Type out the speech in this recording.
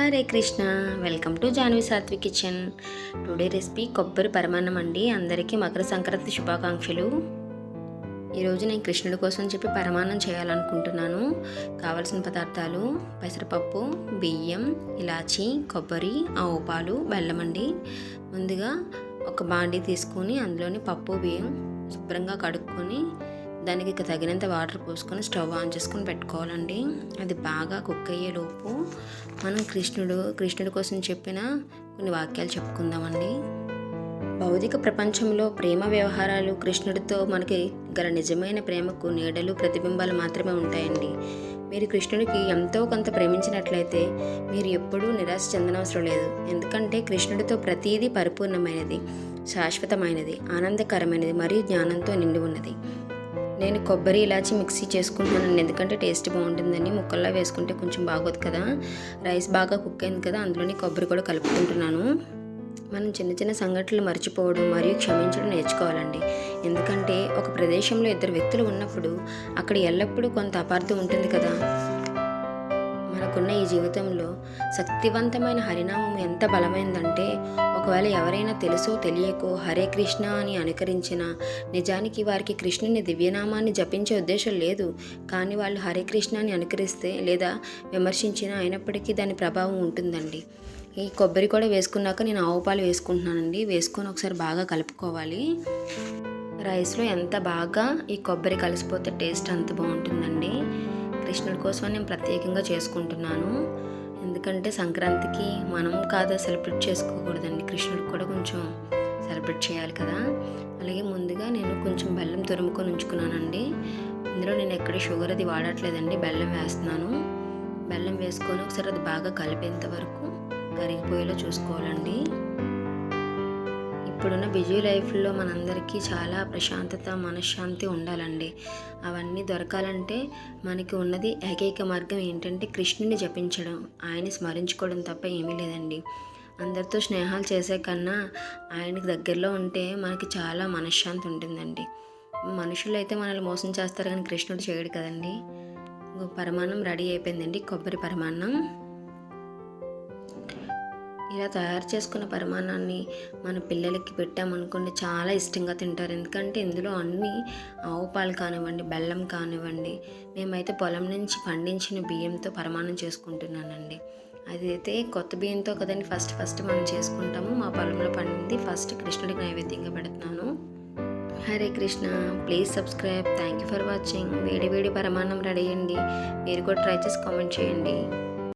Hare Krishna. Welcome to Janvi Satvi kitchen. Today recipe కొబ్బరి పరమాన్నం అండి. అందరికీ మకర సంక్రాంతి శుభాకాంక్షలు. ఈరోజు నేను కృష్ణుడి కోసం చెప్పి పరమాన్నం చేయాలనుకుంటున్నాను. కావలసిన పదార్థాలు పెసరపప్పు బియ్యం ఇలాచి కొబ్బరి ఆవు పాలు బెల్లం అండి. ముందుగా ఒక బాండీ తీసుకొని అందులోని పప్పు బియ్యం శుభ్రంగా కడుక్కొని దానికి ఇక తగినంత వాటర్ పోసుకొని స్టవ్ ఆన్ చేసుకొని పెట్టుకోవాలండి. అది బాగా కుక్ అయ్యేలోపు మనం కృష్ణుడు కృష్ణుడి కోసం చెప్పిన కొన్ని వాక్యాలు చెప్పుకుందామండి. భౌతిక ప్రపంచంలో ప్రేమ వ్యవహారాలు కృష్ణుడితో మనకి గల నిజమైన ప్రేమకు నీడలు ప్రతిబింబాలు మాత్రమే ఉంటాయండి. మీరు కృష్ణుడికి ఎంతో కొంత ప్రేమించినట్లయితే మీరు ఎప్పుడూ నిరాశ చెందనవసరం లేదు. ఎందుకంటే కృష్ణుడితో ప్రతీదీ పరిపూర్ణమైనది శాశ్వతమైనది ఆనందకరమైనది మరియు జ్ఞానంతో నిండి ఉన్నది. నేను కొబ్బరి ఇలాచి మిక్సీ చేసుకుంటున్నాను. ఎందుకంటే టేస్ట్ బాగుంటుందని ముక్కల్లో వేసుకుంటే కొంచెం బాగోదు కదా. రైస్ బాగా కుక్ అయింది కదా అందులోనే కొబ్బరి కూడా కలుపుకుంటున్నాను. మనం చిన్న చిన్న సంఘటనలు మర్చిపోవడం మరియు క్షమించడం నేర్చుకోవాలండి. ఎందుకంటే ఒక ప్రదేశంలో ఇద్దరు వ్యక్తులు ఉన్నప్పుడు అక్కడ ఎల్లప్పుడూ కొంత అపార్థం ఉంటుంది కదా. మనకున్న ఈ జీవితంలో శక్తివంతమైన హరినామం ఎంత బలమైందంటే ఒకవేళ ఎవరైనా తెలుసో తెలియకో హరే కృష్ణ అని అనుకరించిన నిజానికి వారికి కృష్ణుని దివ్యనామాన్ని జపించే ఉద్దేశం లేదు. కానీ వాళ్ళు హరే కృష్ణ అని అనుకరిస్తే లేదా విమర్శించినా అయినప్పటికీ దాని ప్రభావం ఉంటుందండి. ఈ కొబ్బరి కూడా వేసుకున్నాక నేను ఆవు పాలు వేసుకుంటున్నానండి. వేసుకొని ఒకసారి బాగా కలుపుకోవాలి. రైస్లో ఎంత బాగా ఈ కొబ్బరి కలిసిపోతే టేస్ట్ అంత బాగుంటుందండి. కృష్ణుడి కోసం నేను ప్రత్యేకంగా చేసుకుంటున్నాను. ఎందుకంటే సంక్రాంతికి మనం కాదు సెలబ్రేట్ చేసుకోకూడదండి. కృష్ణుడికి కూడా కొంచెం సెలబ్రేట్ చేయాలి కదా. అలాగే ముందుగా నేను కొంచెం బెల్లం తురుముకొని ఉంచుకున్నానండి. ఇందులో నేను ఎక్కడ షుగర్ అది వాడట్లేదండి. బెల్లం వేస్తున్నాను. బెల్లం వేసుకొని ఒకసారి అది బాగా కలిపేంత వరకు కరిగిపోయేలా చూసుకోవాలండి. ఇప్పుడున్న బిజీ లైఫ్లో మనందరికీ చాలా ప్రశాంతత మనశ్శాంతి ఉండాలండి. అవన్నీ దొరకాలంటే మనకి ఉన్నది ఏకైక మార్గం ఏంటంటే కృష్ణుని జపించడం ఆయన స్మరించుకోవడం తప్ప ఏమీ లేదండి. అందరితో స్నేహాలు చేసే కన్నా ఆయనకి దగ్గరలో ఉంటే మనకి చాలా మనశ్శాంతి ఉంటుందండి. మనుషులు అయితే మనల్ని మోసం చేస్తారు కానీ కృష్ణుడు చేయడు కదండి. పరమాన్నం రెడీ అయిపోయిందండి. కొబ్బరి పరమాన్నం. ఇలా తయారు చేసుకున్న పరిమాణాన్ని మన పిల్లలకి పెట్టామనుకోండి చాలా ఇష్టంగా తింటారు. ఎందుకంటే ఇందులో అన్ని ఆవు పాలు కానివ్వండి బెల్లం కానివ్వండి మేమైతే పొలం నుంచి పండించిన బియ్యంతో పరిమాణం చేసుకుంటున్నానండి. అదైతే కొత్త బియ్యంతో కదండి ఫస్ట్ ఫస్ట్ మనం చేసుకుంటాము. మా పొలంలో పండింది ఫస్ట్ కృష్ణుడికి నైవేద్యంగా పెడుతున్నాను. Hare Krishna please subscribe. Thank you for watching. వేడి వేడి పరిమాణం రెడీ అయ్యండి మీరు కూడా ట్రై చేసి కామెంట్ చేయండి.